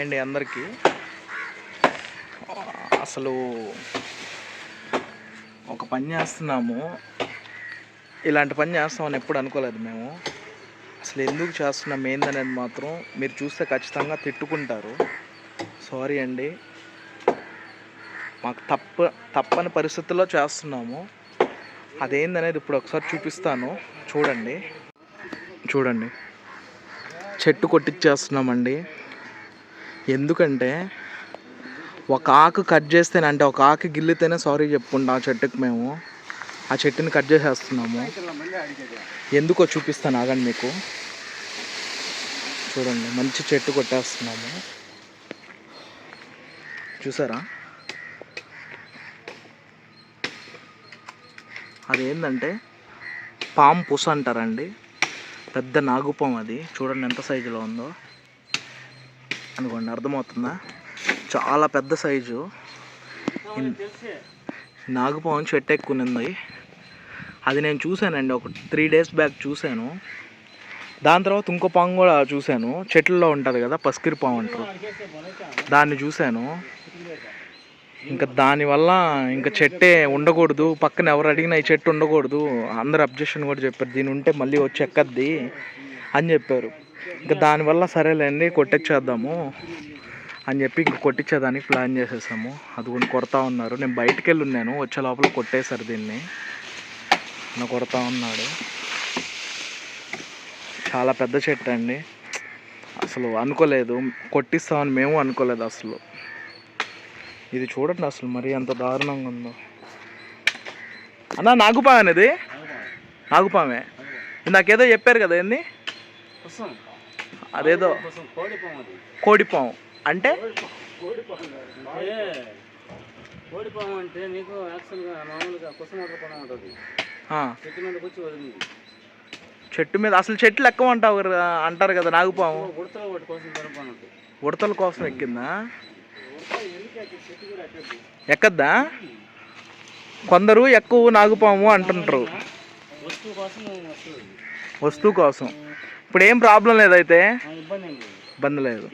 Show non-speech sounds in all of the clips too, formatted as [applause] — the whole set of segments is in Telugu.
హాయ్ అండి అందరికీ. అసలు ఒక పని చేస్తున్నాము. ఇలాంటి పని చేస్తామని ఎప్పుడు అనుకోలేదు మేము. అసలు ఎందుకు చేస్తున్నాం ఏందనేది మాత్రం మీరు చూస్తే ఖచ్చితంగా తిట్టుకుంటారు. సారీ అండి. మాకు తప్ప తప్పని పరిస్థితుల్లో చేస్తున్నాము. అదేందనేది ఇప్పుడు ఒకసారి చూపిస్తాను. చూడండి. చూడండి. చెట్టు కొట్టించేస్తున్నామండి ఎందుకంటే ఒక ఆకు కట్ చేస్తేనే అంటే ఒక ఆకు గిల్లితేనే సారీ చెప్పుకుంటాం ఆ చెట్టుకి మేము. ఆ చెట్టుని కట్ చేసేస్తున్నాము. ఎందుకో చూపిస్తాను ఆగండి మీకు. చూడండి మంచి చెట్టు కొట్టేస్తున్నాము. చూసారా? అదేంటంటే పాము పుస అంటారండి. పెద్ద నాగుపాము అది. చూడండి ఎంత సైజులో ఉందో. అనుకోండి అర్థమవుతుందా? చాలా పెద్ద సైజు. నాగుపాము చెట్టు ఎక్కువనింది అది నేను చూశానండి ఒక త్రీ డేస్ బ్యాక్ చూశాను. దాని తర్వాత ఇంకో పాము కూడా చూశాను. చెట్లలో ఉంటుంది కదా పసికిరి పాము అంటారు. దాన్ని చూశాను. ఇంకా దానివల్ల ఇంకా చెట్టే ఉండకూడదు. పక్కన ఎవరు అడిగినా ఈ చెట్టు ఉండకూడదు. అందరు అబ్జెక్షన్ కూడా చెప్పారు దీని ఉంటే మళ్ళీ వచ్చి ఎక్కద్ది? అని చెప్పారు. ఇంకా దానివల్ల సరేలేండి కొట్టించేద్దాము అని చెప్పి ఇంక కొట్టించేదానికి ప్లాన్ చేసేసాము. అది కూడా కొడతా ఉన్నారు. నేను బయటికి వెళ్ళి ఉన్నాను. వచ్చే లోపల కొట్టేశారు దీన్ని. నా కొడతా ఉన్నాడు. చాలా పెద్ద చెట్టు అండి. అసలు అనుకోలేదు. కొట్టిస్తామని మేము అనుకోలేదు అసలు. ఇది చూడండి అసలు మరి ఎంత దారుణంగా ఉందో. అన్న నాగుపామే అనేది నాగుపామే నాకేదో చెప్పారు కదా ఏంది? అదేదో కోడిపాము. అంటే? అంటే కోడిపాము అంటే నీకు యాక్చువల్గా మామూలుగా కుసమొట్ల పొలం ఉంటుంది. ఆ, చెట్టు వదిలింది. మీద అసలు చెట్లు ఎక్కువ అంటావు అంటారు కదా నాగుపాము. ఉడతలో కోసం ఉడతల ఎక్కిందా? ఎక్కద్దు. కొందరు ఎక్కువ నాగుపాము అంటుంటారు. కోసం వస్తువు కోసం. ఇప్పుడు ఏం ప్రాబ్లం లేదైతే? ఇబ్బంది లేదు.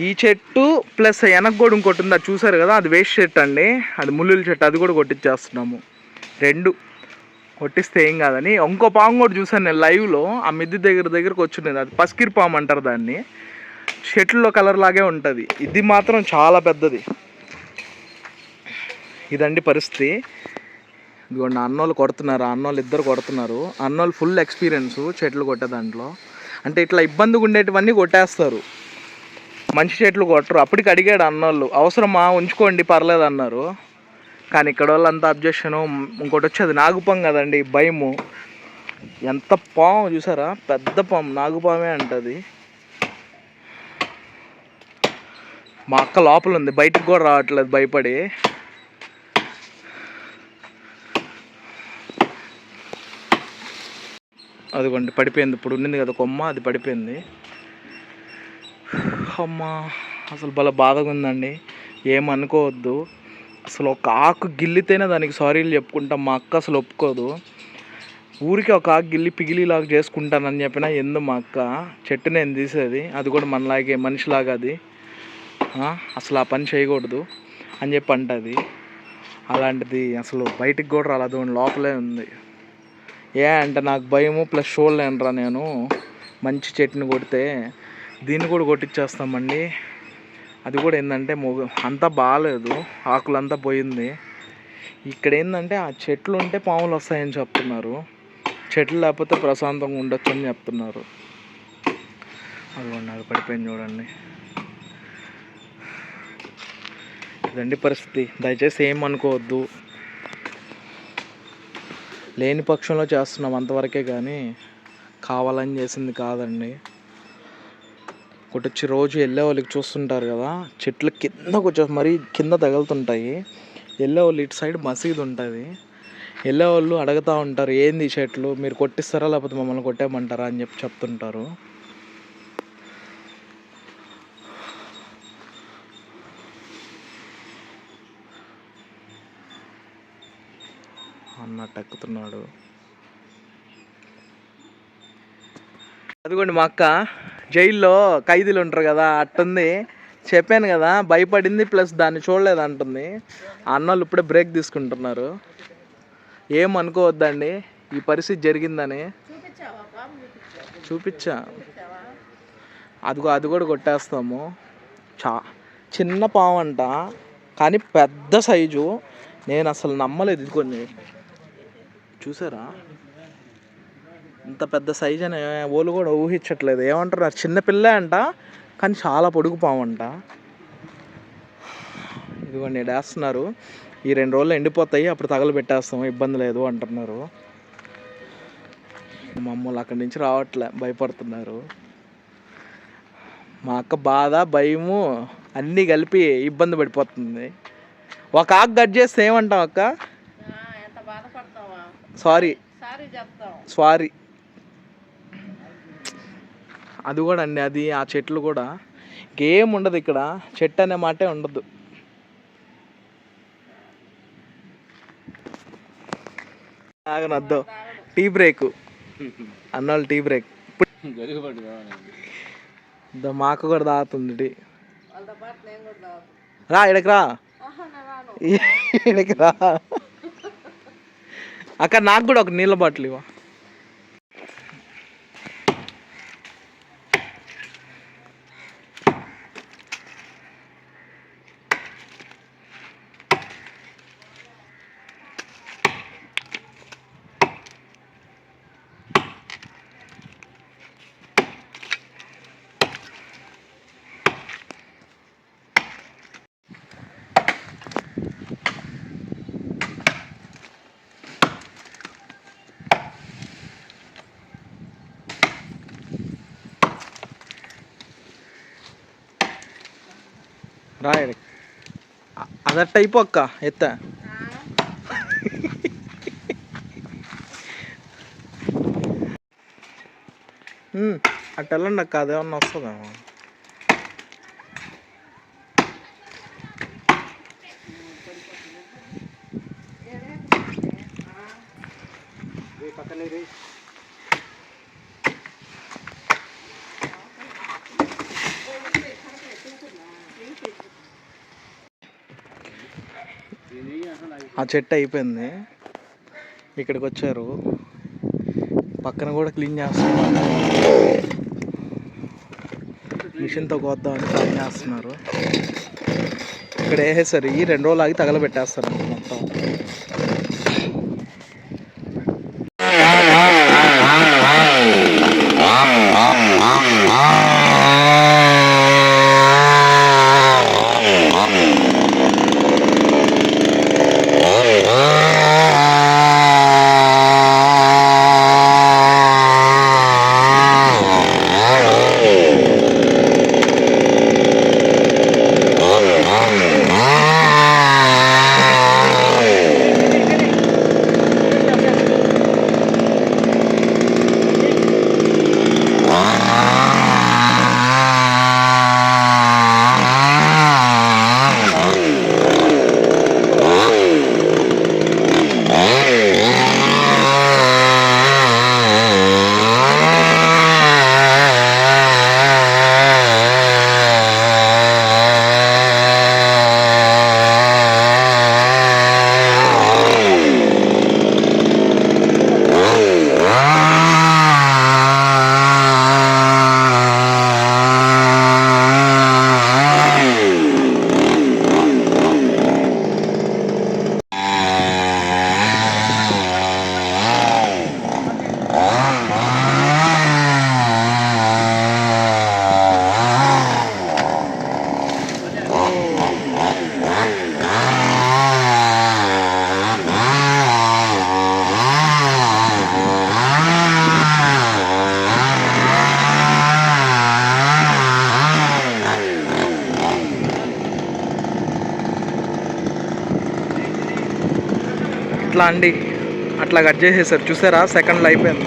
ఈ చెట్టు ప్లస్ వెనక కూడా ఇంకోటి ఉంది అది చూసారు కదా? అది వేస్ట్ చెట్టు అండి. అది ముల్లుల చెట్టు అది కూడా కొట్టించేస్తున్నాము రెండు. కొట్టిస్తే ఏం కాదని. ఇంకో పాము కూడా చూసాను నేను లైవ్లో ఆ మిద్ది దగ్గర దగ్గరకు వచ్చింది అది. పసికిరి పాము అంటారు దాన్ని. చెట్లలో కలర్ లాగే ఉంటుంది. ఇది మాత్రం చాలా పెద్దది. ఇదండి పరిస్థితి. ఇదిగోండి అన్నోళ్ళు కొడుతున్నారు అన్నోళ్ళు ఇద్దరు కొడుతున్నారు. అన్నోళ్ళు ఫుల్ ఎక్స్పీరియన్స్ చెట్లు కొట్టే దాంట్లో. అంటే ఇట్లా ఇబ్బందిగా ఉండేటివన్నీ కొట్టేస్తారు. మంచి చెట్లు కొట్టరు. అప్పటికి అడిగాడు అన్నోళ్ళు అవసరమా? ఉంచుకోండి పర్లేదు అన్నారు. కానీ ఇక్కడ వాళ్ళంతా అబ్జెక్షను ఇంకోటి వచ్చేది నాగుపాం కదండి భయము. ఎంత పాము చూసారా? పెద్ద పాము నాగుపామే అంటది. మా అక్క లోపల ఉంది బయటకు కూడా రావట్లేదు భయపడి. అదిగోండి పడిపోయింది. ఇప్పుడు ఉండింది కదా కొమ్మ అది పడిపోయింది. అమ్మా అసలు భలే బాధగా ఉందండి. ఏమనుకోవద్దు అసలు ఒక ఆకు గిల్లితేనే దానికి సారీలు చెప్పుకుంటాం. మా అక్క అసలు ఒప్పుకోదు. ఊరికి ఒక ఆకు గిల్లి పిగిలిలాగా చేసుకుంటానని చెప్పినా ఎందు మా అక్క? చెట్టు నేను తీసేది. అది కూడా మనలాగే మనిషిలాగా అది. అసలు ఆ పని చేయకూడదు అని చెప్పి అంటది. అలాంటిది అసలు బయటికి కూడా రాలేదు. లోపలే ఉంది. ఏ అంటే నాకు భయము ప్లస్ చూడలేనురా నేను? మంచి చెట్టుని కొడితే దీన్ని కూడా కొట్టించేస్తామండి అది కూడా ఏంటంటే మొగ అంతా బాగాలేదు ఆకులంతా పోయింది. ఇక్కడ ఏంటంటే ఆ చెట్లు ఉంటే పాములు వస్తాయని చెప్తున్నారు. చెట్లు లేకపోతే ప్రశాంతంగా ఉండొచ్చు అని చెప్తున్నారు. అదిగోండి అది పడిపోయింది చూడండి. ఇదండి పరిస్థితి. దయచేసి ఏం అనుకోవద్దు. లేని పక్షంలో చేస్తున్నాం అంతవరకే కానీ కావాలని చేసింది కాదండి. ఒకటి రోజు వెళ్ళే వాళ్ళకి చూస్తుంటారు కదా చెట్ల కిందకు వచ్చే మరీ కింద తగులుతుంటాయి. వెళ్ళే వాళ్ళు ఇటు సైడ్ మసీదు ఉంటుంది. వెళ్ళే వాళ్ళు అడుగుతూ ఉంటారు ఏంది చెట్లు? మీరు కొట్టిస్తారా? లేకపోతే మమ్మల్ని కొట్టేయమంటారా? అని చెప్పి చెప్తుంటారు. అన్నట్టు ఎక్కుతున్నాడు అదిగోండి మా అక్క జైల్లో ఖైదీలు ఉంటారు కదా అట్టుంది. చెప్పాను కదా భయపడింది ప్లస్ దాన్ని చూడలేదు అంటుంది. అన్నోళ్ళు ఇప్పుడే బ్రేక్ తీసుకుంటున్నారు. ఏం అనుకోవద్దండి ఈ పరిస్థితి జరిగిందని. చూపించా. అదిగో అది కూడా కొట్టేస్తాము. చా చిన్న పాము అంట కానీ పెద్ద సైజు. నేను అసలు నమ్మలేదు ఇది కొన్ని చూసారా? ఇంత పెద్ద సైజు అని ఓళ్ళు కూడా ఊహించట్లేదు. ఏమంటారు? నాకు చిన్నపిల్ల అంట కానీ చాలా పొడుగు పాము ఇదిగోండి వేస్తున్నారు. ఈ రెండు రోజులు ఎండిపోతాయి అప్పుడు తగలు పెట్టేస్తాం ఇబ్బంది లేదు అంటున్నారు. మమ్మల్ని అక్కడి నుంచి రావట్లే భయపడుతున్నారు. మా అక్క బాధ భయము అన్నీ కలిపి ఇబ్బంది పడిపోతుంది. ఒక ఆకు కట్ చేస్తే ఏమంటాం అక్క? సారీ. సారీ అది కూడా అండి అది ఆ చెట్లు కూడా. ఇంకేం ఉండదు ఇక్కడ చెట్టు అనే మాటే ఉండదు. Tea break. అన్నోళ్ళు టీ బ్రేక్. మాకు కూడా తాగుతుంది టీ. రా ఇక్కడికి రా. ఇక్కడికి రా. అక్క నాకు కూడా ఒక నీళ్ళ బాటిల్ ఇవ్వ. రా ఇక్కడికి అ- అదట్ట అయిపో అక్క ఎత్త ఉమ్, అట్ట వెళ్ళండి అక్క అదేమన్నా ఆ చెట్టు అయిపోయింది. ఇక్కడికి వచ్చారు పక్కన కూడా క్లీన్ చేస్తున్నారు. మిషన్తో కోద్దామని ప్లాన్ చేస్తున్నారు. ఇక్కడ వేసేసరి ఈ రెండు రోజులు ఆగి తగలబెట్టేస్తారు మొత్తం. [laughs] [laughs] అట్లా అండి. అట్లా కట్ చేసేసారు. చూసారా? సెకండ్లో అయిపోయింది.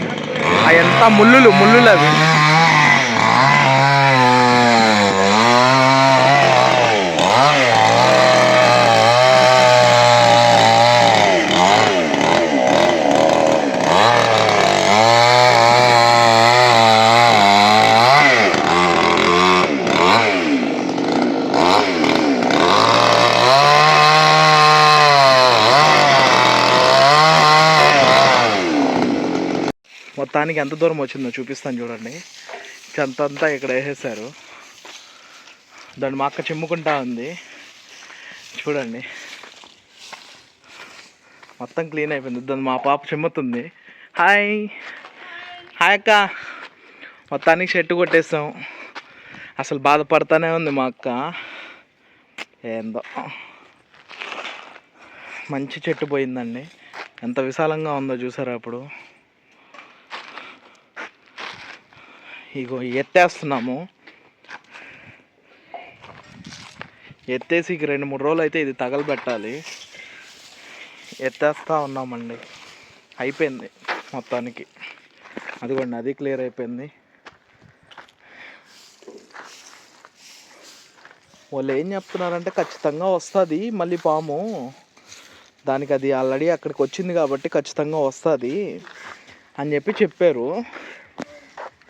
అవి ఎంత ముళ్ళులు ముళ్ళులు అవి. మొత్తానికి ఎంత దూరం వచ్చిందో చూపిస్తాను చూడండి. చెత్త అంతా ఇక్కడ వేసేసారు దాన్ని మా అక్క చిమ్ముకుంటా ఉంది. చూడండి. మొత్తం క్లీన్ అయిపోయింది. దాన్ని మా పాప చిమ్ముతుంది. హాయ్. హాయ్ అక్క. మొత్తానికి చెట్టు కొట్టేసాం అసలు బాధపడతానే ఉంది మా అక్క. ఏందో. మంచి చెట్టు పోయిందండి. ఎంత విశాలంగా ఉందో చూసారా అప్పుడు. ఇగో ఎత్తేస్తున్నాము. ఎత్తేసి ఇక రెండు మూడు రోజులు అయితే ఇది తగలబెట్టాలి. ఎత్తేస్తా ఉన్నామండి. అయిపోయింది మొత్తానికి. అదిగోండి అది క్లియర్ అయిపోయింది. వాళ్ళు ఏం చెప్తున్నారంటే ఖచ్చితంగా వస్తుంది మళ్ళీ పాము. దానికి అది ఆల్రెడీ అక్కడికి వచ్చింది కాబట్టి ఖచ్చితంగా వస్తుంది అని చెప్పి చెప్పారు.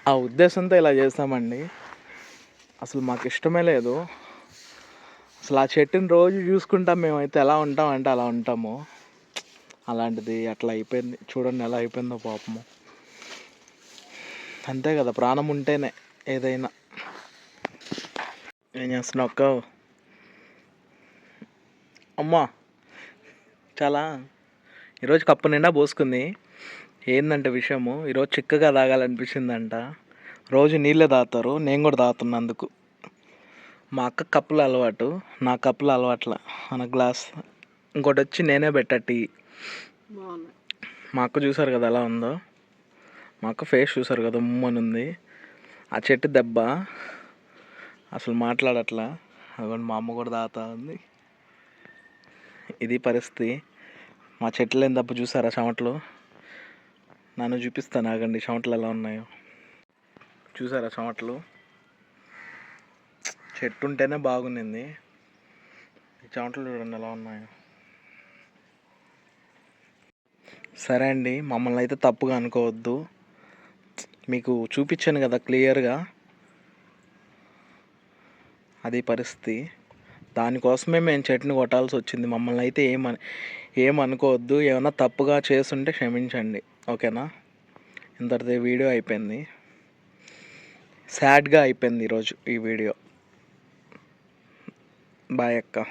ఆ ఉద్దేశంతో ఇలా చేస్తామండి. అసలు మాకు ఇష్టమే లేదు. అసలు ఆ చెట్టుని రోజు చూసుకుంటాం మేమైతే ఎలా ఉంటాం అంటే అలా ఉంటాము. అలాంటిది అట్లా అయిపోయింది. చూడండి ఎలా అయిపోయిందో పాపము అంతే కదా ప్రాణం ఉంటేనే ఏదైనా. ఏం చేస్తున్నావు అక్క? అమ్మా చాలా. ఈరోజు కప్పు నిండా పోసుకుంది. ఏందంటే విషయము? ఈరోజు చిక్కగా తాగాలనిపించిందంట. రోజు నీళ్ళే తాగుతారు నేను కూడా తాగుతున్నా అందుకు మా అక్క కప్పులు అలవాటు నా కప్పులు అలవాట్ల. మన గ్లాస్ ఇంకోటి వచ్చి నేనే పెట్టా టీ. మా అక్క చూసారు కదా ఎలా ఉందో? మా అక్క ఫేస్ చూసారు కదా ఉమ్మని ఉంది ఆ చెట్టు దెబ్బ అసలు మాట్లాడట్లా. అదిగోండి మా అమ్మ కూడా తాగుతా ఉంది. ఇది పరిస్థితి. మా చెట్లు ఏం దెబ్బ చూసారా చెమటలు? నన్ను చూపిస్తాను ఆగండి చెమటలు ఎలా ఉన్నాయో. చూసారా చెమటలు? చెట్టు ఉంటేనే బాగుండింది. చమటలు చెమటలు చూడండి ఎలా ఉన్నాయో. సరే అండి మమ్మల్ని అయితే తప్పుగా అనుకోవద్దు. మీకు చూపించాను కదా క్లియర్గా. అది పరిస్థితి. దానికోసమే మేము చెట్టుని కొట్టాల్సి వచ్చింది. మమ్మల్ని అయితే ఏమని ఏమనుకోవద్దు ఏమైనా తప్పుగా చేస్తుంటే క్షమించండి. ఓకేనా? ఇంతటిది వీడియో అయిపోయింది. సాడ్గా అయిపోయింది ఈరోజు ఈ వీడియో. బాయ్ అక్క.